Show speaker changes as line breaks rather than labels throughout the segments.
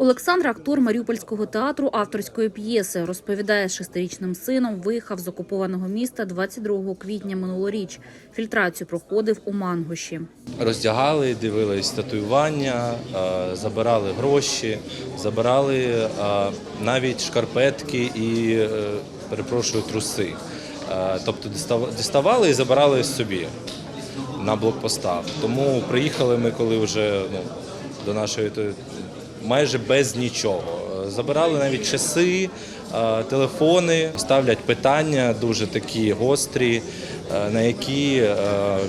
Олександр актор Маріупольського театру авторської п'єси. Розповідає, шестирічним сином виїхав з окупованого міста 22 квітня минулоріч. Фільтрацію проходив у Мангуші.
Роздягали, дивились татуювання, забирали гроші, забирали навіть шкарпетки і, е, перепрошую, труси. Тобто діставали і забирали собі на блокпостах. Тому приїхали ми, коли вже ну, до нашої майже без нічого. Забирали навіть часи, е, телефони, ставлять питання дуже такі гострі, е, на які е,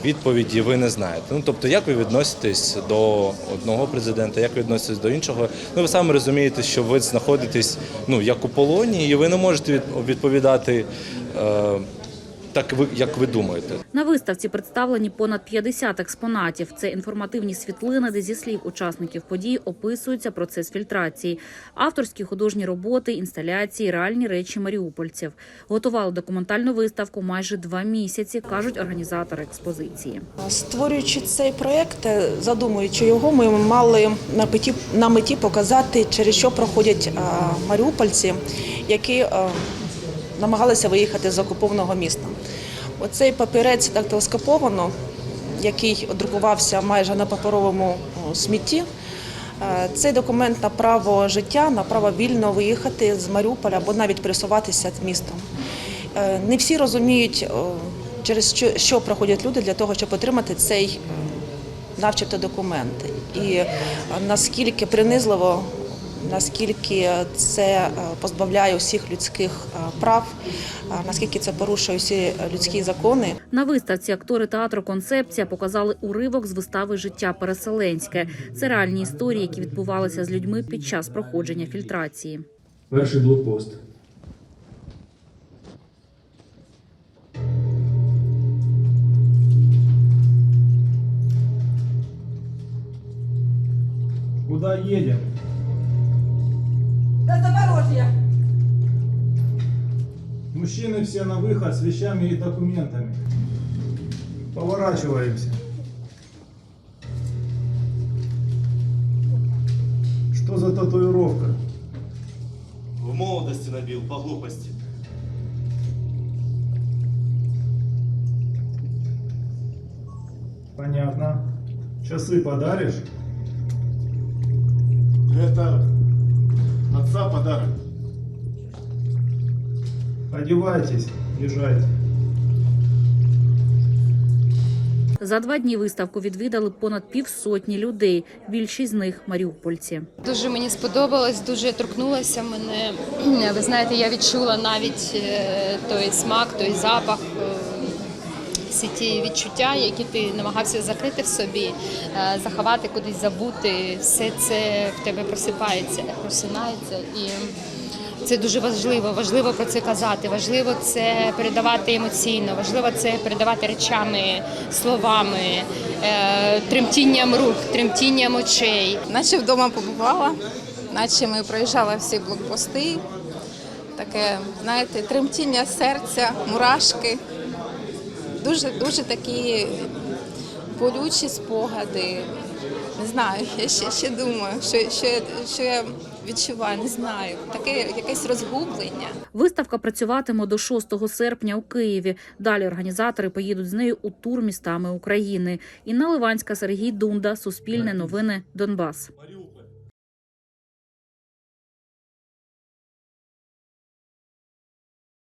відповіді ви не знаєте. Ну тобто, як ви відноситесь до одного президента, як ви відноситесь до іншого? Ну ви самі розумієте, що ви знаходитесь ну як у полоні, і ви не можете від- відповідати. Так, ви як ви думаєте,
На виставці представлені понад 50 експонатів. Це інформативні світлини, де зі слів учасників подій описується процес фільтрації, авторські художні роботи, інсталяції, реальні речі маріупольців. Готували документальну виставку майже два місяці, кажуть організатори експозиції.
Створюючи цей проєкт, е, задумуючи його, ми мали на меті, на меті показати, через що проходять е, маріупольці, які е, намагалися виїхати з окупованого міста. Оцей папірець дактилоскоповано, який друкувався майже на паперовому смітті. е, Цей документ на право життя, на право вільно виїхати з Маріуполя або навіть пересуватися містом. Е, Не всі розуміють, через що, проходять люди для того, щоб отримати цей начебто документ. І е, наскільки принизливо, наскільки це е, позбавляє усіх людських е, прав, е, наскільки це порушує всі людські закони.
На виставці актори театру Концепція показали уривок з вистави Життя переселенське. Це реальні історії, які відбувалися з людьми під час проходження фільтрації.
Перший блокпост. Куда едем? Мужчины все на выход с вещами и документами. Поворачиваемся. Что за татуировка?
в молодості набив по глупості.
Понятно. Часы подаришь?
Это отца подарок.
Одевайтесь, езжайте.
За два дні виставку відвідали понад півсотні людей. Більшість з них маріупольці.
Дуже мені сподобалось, дуже торкнулося мене. Ви знаєте, я відчула навіть е, той смак, той запах, е, всі ті відчуття, які ти намагався закрити в собі, е, заховати кудись, забути. Все це в тебе просипається, просинається і. Це дуже важливо. Важливо про це казати. Важливо це передавати емоційно. Важливо це передавати речами, словами, е, тремтінням рук, тремтінням очей.
Наче вдома побувала, наче ми проїжджали всі блокпости. Таке, знаєте, тремтіння серця, мурашки. Дуже, дуже такі болючі спогади. Не знаю, я ще, ще думаю, що, що, що я відчуваю, не знаю. Таке якесь розгублення.
Виставка працюватиме до 6 серпня у Києві. Далі організатори поїдуть з нею у тур містами України. Інна Ливанська, Сергій Дунда, Суспільне новини, Донбас.